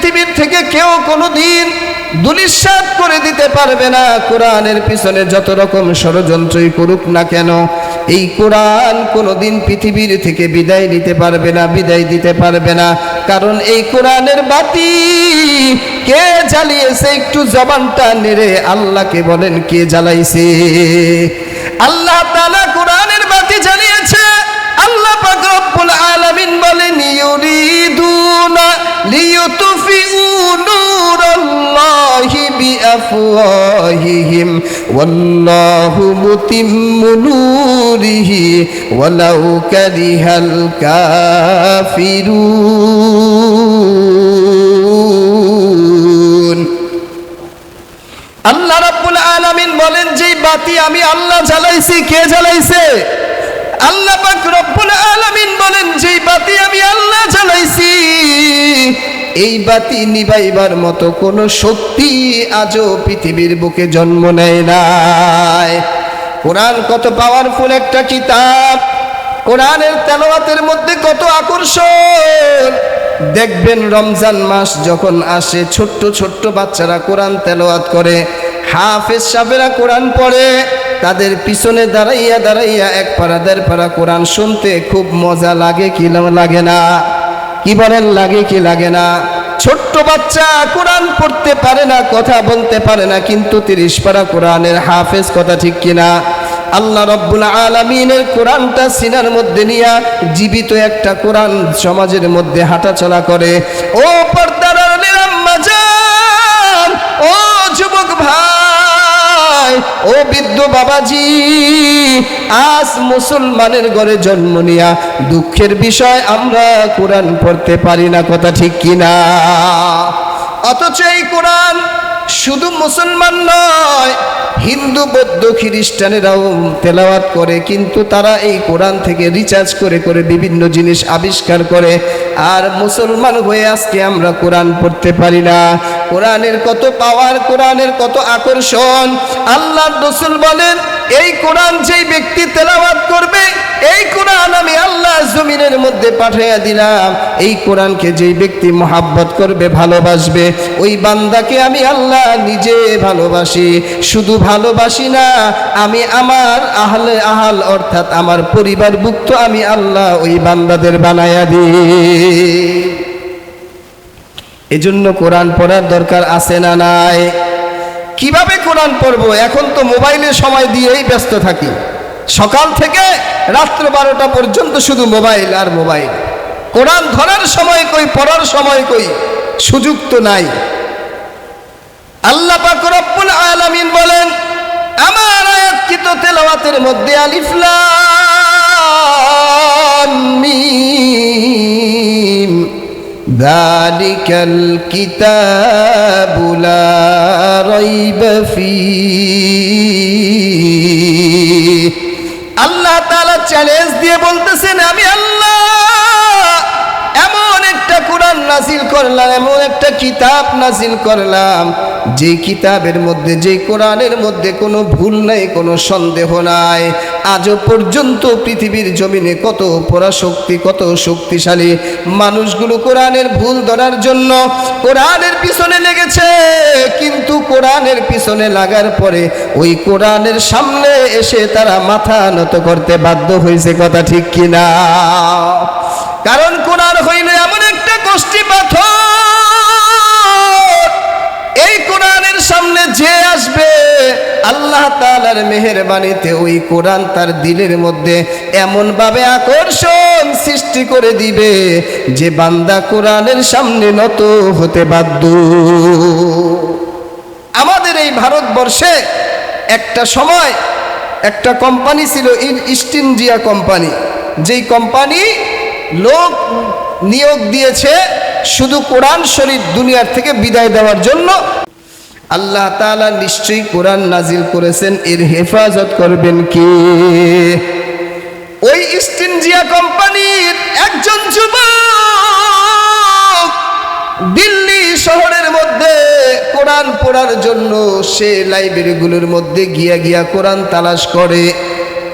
পৃথিবীর থেকে কেউ কোনোদিন দুলিশ্বাস করে দিতে পারবে না। কোরআনের পিছনে যত রকম ষড়যন্ত্রই করুক না কেন, এই কোরআন কোনোদিন পৃথিবীর থেকে বিদায় নিতে পারবে না, বিদায় দিতে পারবে না। কারণ এই কোরআনের বাতি কে জ্বালিয়েছে? একটু জবানটা নেড়ে আল্লাহকে বলেন, কে জ্বালাইছে? আল্লাহ তাআলা কোরআনের বাতি জ্বালিয়েছে। আল্লাহ পাক রব্বুল আলামিন বলেন, ইউরিদুনা লিয়ুতফিউ নূরাল্লাহি বিআফওয়াহিহিম, ওয়াল্লাহু মুতিম্মু নূরিহি, ওয়ালাউ কারিহাল কাফিরুন। আল্লাহ রাব্বুল আলামিন বলেন যে বাতি আমি আল্লাহ জ্বালাইছি, কে জ্বালাইছে? আল্লাহ পাক রব্বুল আলামিন বলেন যে বাতি আমি আল্লাহ জ্বালাইছি, এই বাতি নিবাইবার মতো কোনো শক্তি আজও পৃথিবীর বুকে জন্ম নেয় নাই। কোরআন কত পাওয়ারফুল একটা কিতাব। কোরআনের তেলাওয়াতের মধ্যে কত আকর্ষণ। দেখবেন রমজান মাস যখন আসে, ছোট্ট ছোট্ট বাচ্চারা কোরআন তেলাওয়াত করে, হাফেজ সাহেবেরা কোরআন পড়ে তাদের পিছনে দাঁড়াইয়া দাঁড়াইয়া এক পাড়া দেড় পাড়া কোরআন শুনতে খুব মজা লাগে কি লাগে না? কি বলেন, লাগে কি লাগে না? ছোট্ট বাচ্চা কোরআন পড়তে পারে না, কথা বলতে পারে না, কিন্তু তিরিশ পারা কোরআনের হাফেজ কথা ঠিক কিনা আল্লাহ রব্বুল আলমিনের কোরআনটা সিনার মধ্যে নিয়া জীবিত একটা কোরআন সমাজের মধ্যে হাঁটাচলা করে। ও ভাই ও বৃদ্ধ বাবাজি, আজ মুসলমানের ঘরে জন্ম নিয়া দুঃখের বিষয় আমরা কোরআন পড়তে পারি না। কথা ঠিক কিনা? অথচ এই কোরআন শুধু মুসলমান নয়, হিন্দু, বৌদ্ধ, খ্রিস্টানেরাও তেলাওয়াত করে, কিন্তু তারা এই কোরআন থেকে রিচার্জ করে করে বিভিন্ন জিনিস আবিষ্কার করে। আর মুসলমান হয়ে আজকে আমরা কোরআন পড়তে পারি না। কোরআনের কত পাওয়ার কোরআনের কত আকর্ষণ। আল্লাহ রসুল বলেন এই কোরআন যেই ব্যক্তি তেলাওয়াত করবে, এই কোরআন আমি আল্লাহ জমিনের মধ্যে পাঠাইয়া দিলাম। এই কোরআনকে যেই ব্যক্তি মোহাব্বত করবে, ভালোবাসবে, ওই বান্দাকে আমি আল্লাহ নিজে ভালোবাসি। শুধু ভালোবাসি না, আমি আমার আহলে আহাল, অর্থাৎ আমার পরিবার পরিবারভুক্ত আমি আল্লাহ ওই বান্দাদের বানাইয়া দিই। এজন্য কোরআন পড়ার দরকার আছে না নাই? কীভাবে কোরআন পড়ব? এখন তো মোবাইলে সময় দিয়েই ব্যস্ত থাকি। সকাল থেকে রাত্র বারোটা পর্যন্ত শুধু মোবাইল আর মোবাইল। কোরআন ধরার সময় কই, পড়ার সময় কই? সুযোগ তো নাই। আল্লাহ পাক রব্বুল আলামিন বলেন, আমার আয়াতকৃত তেলাওয়াতের মধ্যে আলিফ ذلك الكتاب لا ريب فيه আল্লাহ তাআলা চ্যালেঞ্জ দিয়ে বলতেছেন আমি আল্লাহ নাজিল করলাম, এমন একটা কিতাব নাজিল করলাম, যে কিতাবের মধ্যে, যে কোরআনের মধ্যে কোনো ভুল নাই, কোনো সন্দেহ নাই। আজও পর্যন্ত পৃথিবীর জমিনে কত পরাশক্তি, কত শক্তিশালী মানুষগুলো কোরআনের ভুল ধরার জন্য কোরআনের পিছনে লেগেছে, কিন্তু কোরআনের পিছনে লাগার পরে ওই কোরআনের সামনে এসে তারা মাথা নত করতে বাধ্য হয়েছে, কথা ঠিক কিনা? কারণ কোরআন হইল এই কোরআনের সামনে যে আসবে, আল্লাহ তাআলার মেহেরবানিতে ওই কোরআন তার দিলের মধ্যে এমনভাবে আকর্ষণ সৃষ্টি করে দিবে যে বান্দা কোরআনের সামনে নত হতে বাধ্য। আমাদের এই ভারতবর্ষে একটা সময় একটা কোম্পানি ছিল ইস্ট ইন্ডিয়া কোম্পানি। যেই কোম্পানি লোক নিয়োগ দিয়েছে শুধু কোরআন শরীফ দুনিয়ার থেকে বিদায় দেওয়ার জন্য আল্লাহ তাআলা নিশ্চয়ই কোরআন নাজিল করেছেন, এর হেফাজত করবেন কে? ওই ইস্ট ইন্ডিয়া কোম্পানির একজন যুবক দিল্লি শহরের মধ্যে কোরআন পড়ার জন্য সে লাইব্রেরিগুলোর মধ্যে গিয়া গিয়া কোরআন তালাশ করে,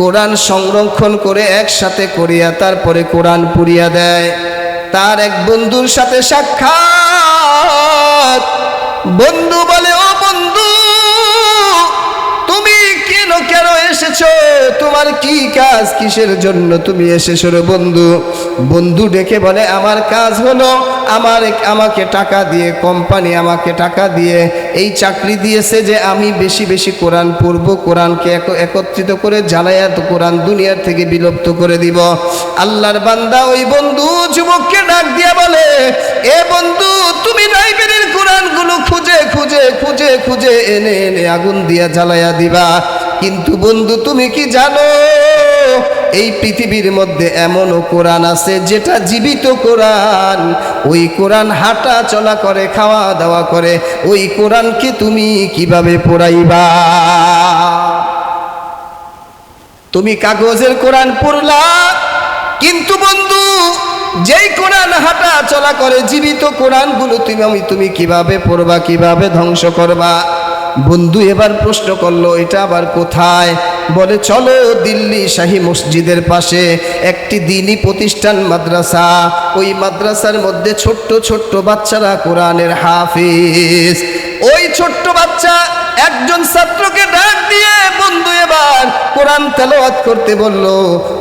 কোরআন সংরক্ষণ করে একসাথে করিয়া তারপরে কোরআন পুড়িয়া দেয়। তার এক বন্ধুর সাথে সাক্ষাৎ। বন্ধু বলে ও এসেছ? তোমার কি কাজ? কিসের জন্য তুমি এসেছ রে বন্ধু? বন্ধু ডেকে বলে, আমার কাজ হলো আমার আমাকে টাকা দিয়ে, কোম্পানি আমাকে টাকা দিয়ে, এই চাকরি দিয়েছে যে আমি বেশি বেশি কোরআন পড়ব, কোরআনকে একত্রিত করে জ্বালায়াত কোরআন দুনিয়ার থেকে বিলুপ্ত করে দিব। আল্লাহর বান্দা ওই বন্ধু যুবককে ডাক দিয়া বলে, এ বন্ধু, তুমি লাইব্রেরির কোরআনগুলো খুঁজে খুঁজে খুঁজে খুঁজে এনে এনে আগুন দিয়া জ্বালায়া দিবা। কিন্তু বন্ধু, তুমি কি জানো, এই পৃথিবীর মধ্যে এমনও কোরআন আছে যেটা জীবিত কোরআন। ওই কোরআন হাঁটা চলা করে, খাওয়া দাওয়া করে, ওই কোরআনকে তুমি কীভাবে পড়াইবা? তুমি কাগজের কোরআন পড়লা, কিন্তু বন্ধু, যেই কোরআন হাঁটা চলা করে জীবিত কোরআনগুলো তুমি আমি তুমি কীভাবে পড়বা, কীভাবে ধ্বংস করবা? বন্ধু এবার প্রশ্ন করল, এটা আবার কোথায়? বলে, চলো দিল্লি শাহী মসজিদের পাশে একটি দিনই প্রতিষ্ঠান মাদ্রাসা। ওই মাদ্রাসার মধ্যে ছোট্ট ছোট্ট বাচ্চারা কোরআনের হাফিজ। ওই ছোট্ট বাচ্চা একজন ছাত্রকে ডাক দিয়ে, বন্ধু, এবার কোরআন তেলাওয়াত করতে বলল।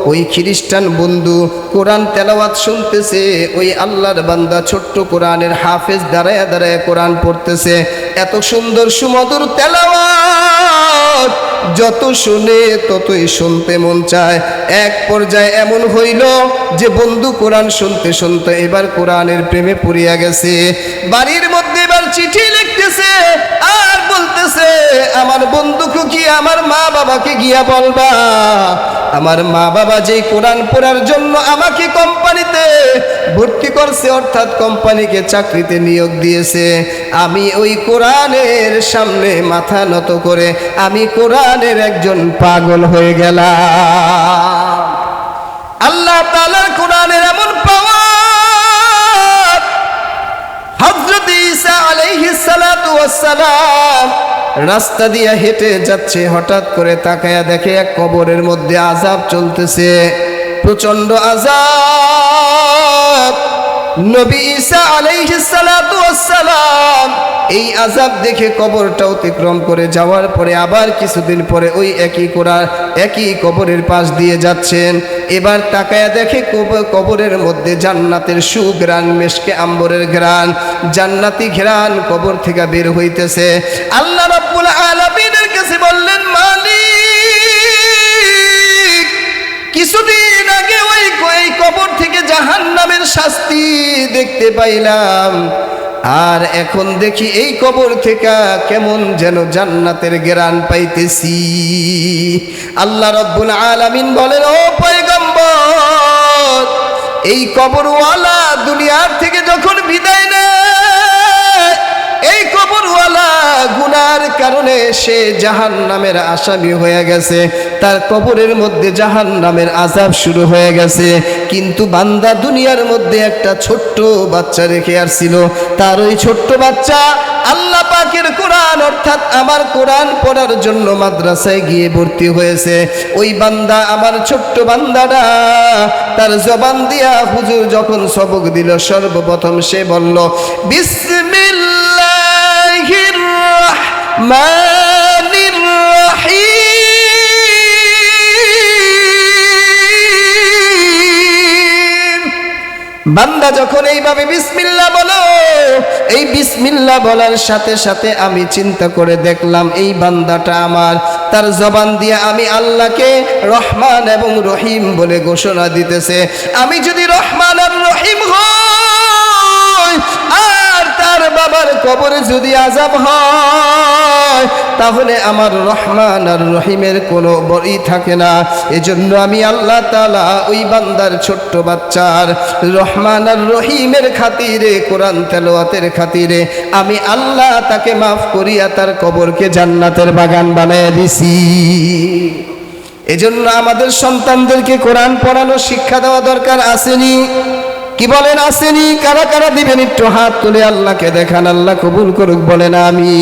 ওই খ্রিস্টান বন্ধু কোরআন তেলাওয়াত শুনতেছে, ওই আল্লাহর বান্দা ছোট্ট কোরআনের হাফেজ দাঁড়ায় দাঁড়ায় কোরআন পড়তেছে। এত সুন্দর সুমধুর তেলাওয়াত, যত শুনে ততই শুনতে মন চায়। এক পর্যায়ে এমন হইল যে বন্ধু কোরআন শুনতে শুনতে এবার কোরআনের প্রেমে পড়িয়া গেছে। বাড়ির চিঠি লিখতেছে আর বলতেছে, আমার বন্ধুকে কি আমার মা বাবাকে গিয়া বলবা? আমার মা বাবা যেই কোরআন পড়ার জন্য আমাকে কোম্পানিতে ভর্তি করছে, অর্থাৎ কোম্পানিকে চাকরিতে নিয়োগ দিয়েছে। আমি ওই কোরআনের সামনে মাথা নত করে, আমি কোরআনের একজন পাগল হয়ে গেলাম। আল্লাহ তাআলার কোরআনের এমন পাওয়ার সালাতু ওয়াসসালাম রাস্তা দিয়ে হেঁটে যাচ্ছে, হঠাৎ করে তাকায়া দেখে এক কবরের মধ্যে আজাব চলতেছে। প্রচণ্ড আজাব নবী ঈসা আলাইহিস সালাতু ওয়াসসালাম এই আজাব দেখে কবরটা অতিক্রম করে যাওয়ার পরে আবার কিছুদিন পরে ওই একই কোরআন একই কবরের পাশ দিয়ে যাচ্ছেন। এবার তাকায়া দেখে কব- কবরের মধ্যে জান্নাতের সুগ্রান মেশকে আম্বরের ঘ্রাণ, জান্নাতি ঘ্রাণ কবর থেকে বের হইতেছে। আল্লাহ কবর থেকে জাহান নামের শাস্তি দেখতে পাইলাম। আর এখন দেখি এই কবর থেকে কেমন যেন জান্নাতের গেরান পাইতেছি। আল্লাহ রব্বুল আলামিন বলেন, ও পয়গম্বর, এই কবরওয়ালা দুনিয়ার থেকে যখন বিদায় নেয়, এই কবরওয়ালা গুনার কারণে সে জাহান নামের আসামি হয়ে গেছে। তার কবরের মধ্যে জাহান নামের আজাব শুরু হয়ে গেছে। কিন্তু বান্দা দুনিয়ার মধ্যে একটা ছোট্ট বাচ্চা রেখে আসছিল। তার ওই ছোট্ট বাচ্চা আল্লাহ পাকের কোরআন, অর্থাৎ আমার কোরআন পড়ার জন্য মাদ্রাসায় গিয়ে ভর্তি হয়েছে। ওই বান্দা আমার ছোট্ট বান্দাটা, তার জবান দিয়া হুজুর যখন সবক দিল, সর্বপ্রথম সে বলল বিসমিল্লাহির রহমানির রহিম বান্দা যখন এইভাবে বিসমিল্লা বলো, এই বিসমিল্লা বলার সাথে সাথে আমি চিন্তা করে দেখলাম, এই বান্দাটা আমার, তার জবান দিয়ে আমি আল্লাহকে রহমান এবং রহিম বলে ঘোষণা দিতেছে। আমি যদি রহমান আর রহিম হই বাবার কবরে যদি আজাব হয়, তাহলে আমার রহমান আর রহিমের কোনো বই থাকে না। এজন্য আমি আল্লাহ তালা ওই বান্দার ছোট্ট বাচ্চার রহমান আর রহিমের খাতিরে, কোরআন তেলোয়াতের খাতিরে আমি আল্লাহ তাকে মাফ করিয়া তার কবরকে জান্নাতের বাগান বানায় দিছি। এজন্য আমাদের সন্তানদেরকে কোরআন পড়ানো, শিক্ষা দেওয়া দরকার আসেনি। কি বলেন, আসেনি? কারা কারা দিবেন একটু হাত তুলে? আল্লাহকে দেখান, আল্লাহ কবুল করুক, বলেন আমি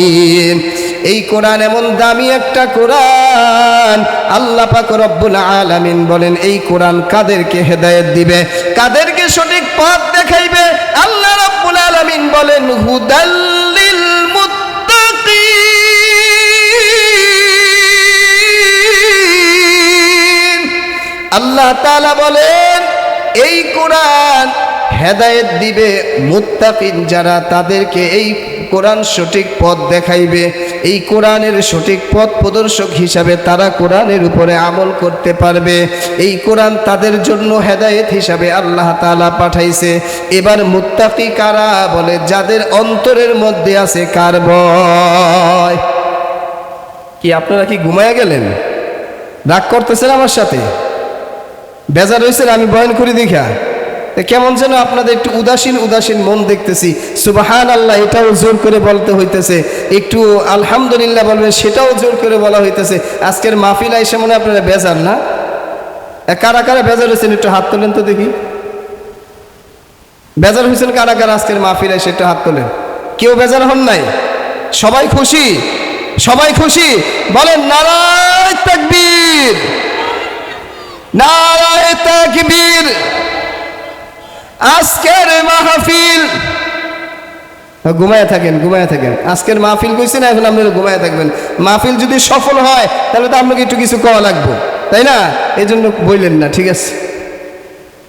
এই কোরআন এমন দামি একটা কোরআন, আল্লাহ পাকুল আলামিন বলেন, এই কোরআন কাদেরকে হেদায়েত দিবে? কাদেরকে সঠিক পথ দেখাইবে? আল্লাহ রব্বুল আলামিন বলেন হুদাল্লিল মুত্তাকিন। আল্লাহ তাআলা বলেন, এই কোরআন হেদায়েত দিবে মুত্তাকিন যারা তাদেরকে এই কোরআন সঠিক পথ দেখাইবে। এই কোরআনের সঠিক পথ প্রদর্শক হিসাবে তারা কোরআনের উপরে আমল করতে পারবে। এই কোরআন তাদের জন্য হেদায়েত হিসাবে আল্লাহ তালা পাঠাইছে। এবার মুত্তাকি কারা বলে, যাদের অন্তরের মধ্যে আছে কার ভয় কি আপনারা কি ঘুমায়া গেলেন? রাগ করতেছেন আমার সাথে? বেজার হয়েছেন আমি বয়ন করি দেখা। কেমন যেন আপনাদের একটু উদাসীন উদাসীন মন দেখতেছি। সুবাহান আল্লাহ এটাও জোর করে বলতে হইতেছে। একটু আলহামদুলিল্লাহ বলবেন, সেটাও জোর করে বলা হইতেছে। আজকের মাহফিলা এসে মনে আপনারা বেজার না? কারা কারা বেজার হয়েছেন একটু হাত তোলেন তো দেখি। বেজার হয়েছেন কারা কারা আজকের মাহফিলা এসে একটু হাত তোলেন। কেউ বেজার হন নাই? সবাই খুশি? সবাই খুশি? বলেন, নারায় তাকবীর। নারায় তাকবীর। আজকের মাহফিল। ঘুমায় থাকেন ঘুমায় থাকেন। আজকের মাহফিল কইছে না, এখন আপনারা ঘুমায় থাকবেন। মাহফিল যদি সফল হয়, তাহলে তো আপনাকে একটু কিছু কওয়া লাগবে। তাই না? এই জন্য বললেন না, ঠিক আছে?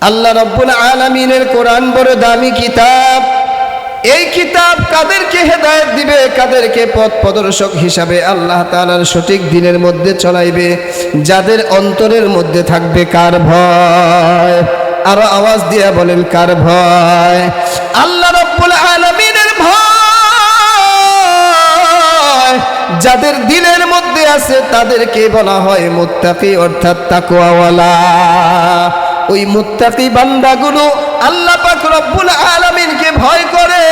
আল্লাহ রব্বুল আলমিনের কোরআন বড় দামি কিতাব। এই কিতাব কাদেরকে হেদায়েত দিবে, কাদেরকে পথ প্রদর্শক হিসাবে আল্লাহ তাআলার সঠিক দিনের মধ্যে চলাইবে, যাদের অন্তরের মধ্যে থাকবে কার ভয়? আরও আওয়াজ দিয়া বলেন, কার ভয়? আল্লাহ রব্বুল আলমিনের ভয়। যাদের দিলের মধ্যে আছে, তাদেরকে বলা হয় মুত্তাকি, অর্থাৎ তাকওয়াওয়ালা। ওই মুত্তাকি বান্দাগুলো আল্লাহ পাক রব্বুল আলামিনকে ভয় করে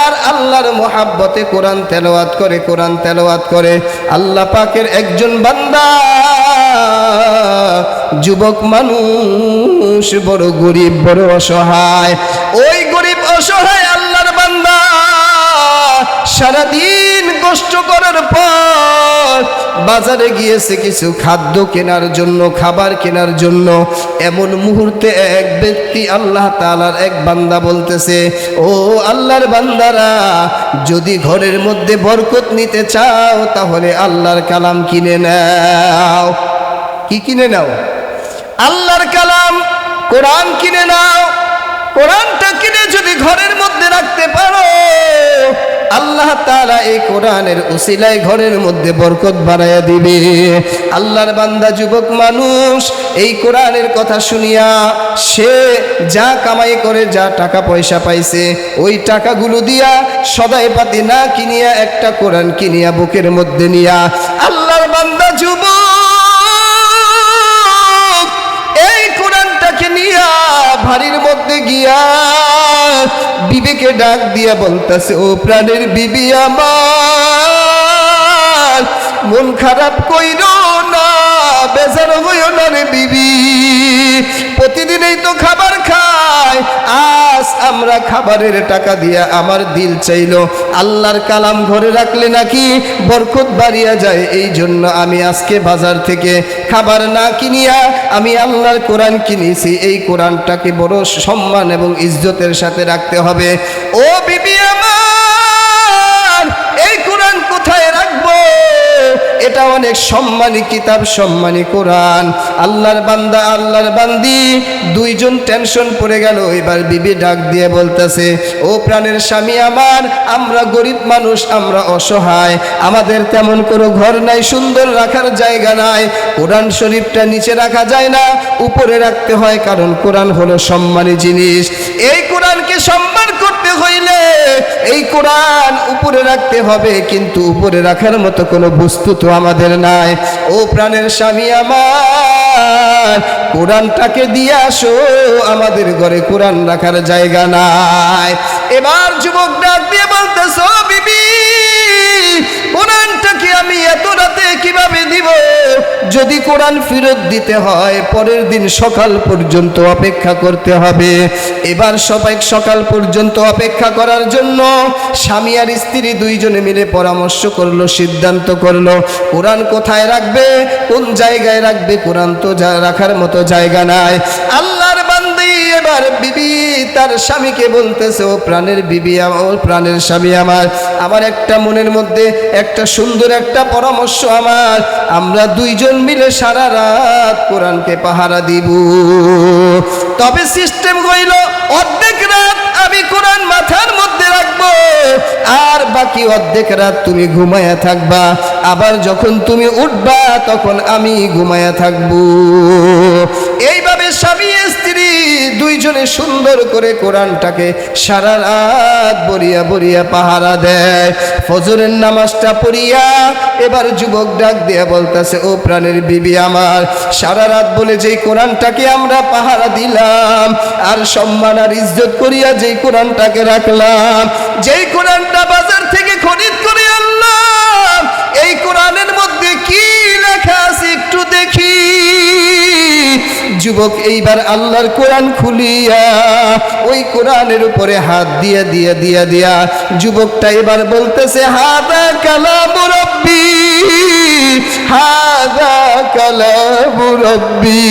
আর আল্লাহর মোহাব্বতে কোরআন তেলাওয়াত করে, কোরআন তেলাওয়াত করে। আল্লাহ পাকের একজন বান্দা যুবক মানুষ বড় গরিব, বড় অসহায়। ওই গরিব, অসহায় আল্লাহর বান্দা সারাদিন কষ্ট করার পর বাজারে গিয়েছে কিছু খাদ্য কেনার জন্য, খাবার কেনার জন্য। এমন মুহূর্তে এক ব্যক্তি আল্লাহ তালার এক বান্দা বলতেছে, ও আল্লাহর বান্দারা, যদি ঘরের মধ্যে বরকত নিতে চাও, তাহলে আল্লাহর কালাম কিনে নাও। কি কিনে নাও? আল্লাহর কালাম কোরআন কিনে নাও। কোরআনটা কিনে যদি ঘরের মধ্যে রাখতে পারো, আল্লাহ তাআলা এই কোরআনের উসিলায় ঘরের মধ্যে বরকত বাড়াইয়া দিবে। আল্লাহর বান্দা যুবক মানুষ, এই কোরআনের কথা শুনিয়া সে যা কামাই করে, যা টাকা পয়সা পাইছে, ওই টাকাগুলো দিয়া সদাই পাতি না কিনিয়া একটা কোরআন কিনিয়া বুকের মধ্যে নিয়া। আল্লাহর বান্দা যুবক ভারির মধ্যে গিয়া বিবেকে ডাক দিয়া বলতাছে, ও প্রাণের বিবি আমার, মন খারাপ কইর না, বেজার হইও না রে বিবি। প্রতিদিনই তো খাবার খায় আজ আমরা খাবারের টাকা দিয়া আমার দিল চাইল। আল্লাহর কালাম ঘরে রাখলে নাকি বরকত বাড়িয়া যায়। এই জন্য আমি আজকে বাজার থেকে খাবার না কিনিয়া আমি আল্লাহর কোরআন কিনেছি। এই কোরআনটাকে বড় সম্মান এবং ইজ্জতের সাথে রাখতে হবে। ও বিবি আমার! এই কোরআন কোথায় রাখব? এটা অনেক সম্মানী কিতাব, সম্মানী কোরআন। আল্লাহর বান্দা, আল্লাহর বান্দি। দুইজন টেনশন পড়ে গেল, এবার বিবি ডাক দিয়ে বলতেছে, ও প্রাণের স্বামী আমার, আমরা গরিব মানুষ, আমরা অসহায়। আমাদের তেমন কোনো ঘর নাই, সুন্দর রাখার জায়গা নাই। কোরআন শরীফটা নিচে রাখা যায় না, উপরে রাখতে হয়, কারণ কোরআন হলো সম্মানী জিনিস। এই কোরআনকে সম্মান করতে হইলে, এই কোরআন উপরে রাখতে হবে, কিন্তু উপরে রাখার মতো কোনো বস্তু তো আমাদের নাই। ও প্রাণের স্বামী আমার, কোরআনটাকে দিয়ে আসো, আমাদের ঘরে কোরআন রাখার জায়গা নাই। এবার যুবক ডাক দিয়ে বলতেছ, বিবি কোরআনটাকে আমি এত রাতে কীভাবে দিব যদি কোরআন ফেরত দিতে হয়, পরের দিন সকাল পর্যন্ত অপেক্ষা করতে হবে। এবার সবাই সকাল পর্যন্ত অপেক্ষা করার জন্য স্বামী আর স্ত্রী দুইজনে মিলে পরামর্শ করল, সিদ্ধান্ত করল, কোরআন কোথায় রাখবে? কোন জায়গায় রাখবে? কোরআন তো রাখার মতো জায়গা নাই। আল্লাহর এবার বিবি তার স্বামীকে বলতেছে, ও প্রাণের বিবি আমার প্রাণের স্বামী আমার আমার একটা মনের মধ্যে একটা সুন্দর একটা পরামর্শ আমার। আমরা দুইজন মিলে সারা রাত কোরআনকে পাহারা দিব। তবে সিস্টেম হইল, অর্ধেক রাত আমি কোরআন মাথার মধ্যে রাখব, আর বাকি অর্ধেক রাত তুমি ঘুমায়া থাকবা। আবার যখন তুমি উঠবা, তখন আমি ঘুমায়া থাকব। এইভাবে স্বামী দুইজনে সুন্দর করে কোরআনটাকে সারা রাত বরিয়া বরিয়া পাহারা দেয়। ফজরের নামাজটা পড়িয়া এবার যুবক ডাক দিয়া বলতেছে, ও প্রাণের বিবি আমার, সারা রাত বলে যেই কোরআনটাকে আমরা পাহারা দিলাম, আর সম্মান আর ইজ্জত করিয়া যেই কোরআনটাকে রাখলাম, যেই কোরআনটা বাজার থেকে খরিদ করে আনলাম, এই কোরআনের মধ্যে লেখা একটু দেখি। যুবক, এইবার আল্লাহর কোরআন খুলিয়া, ওই কোরআনের উপরে হাত দিয়া দিয়া দিয়া দিয়া যুবকটা এবার বলতেছে, হাদা কালাম রব্বি, হাদা কালাম রব্বি।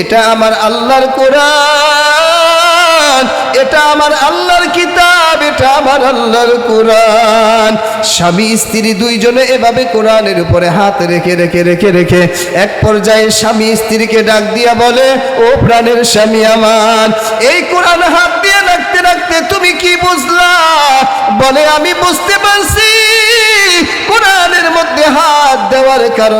এটা আমার আল্লাহর কোরআন। এটা আমার আল্লাহর কিতাব, এটা আমার আল্লাহর কোরআন। স্বামী, স্ত্রী দুইজনে এভাবে কোরআনের উপরে হাত রেখে রেখে রেখে রেখে এক পর্যায়ে স্বামী, স্ত্রীকে ডাক দিয়া বলে, ও প্রাণের স্বামী আমার, এই কোরআন হাত দিয়ে রাখতে রাখতে তুমি কি বুঝলা? বলে, আমি বুঝতে পারছি। কোরআনের মধ্যে হাত দেওয়ার কারণ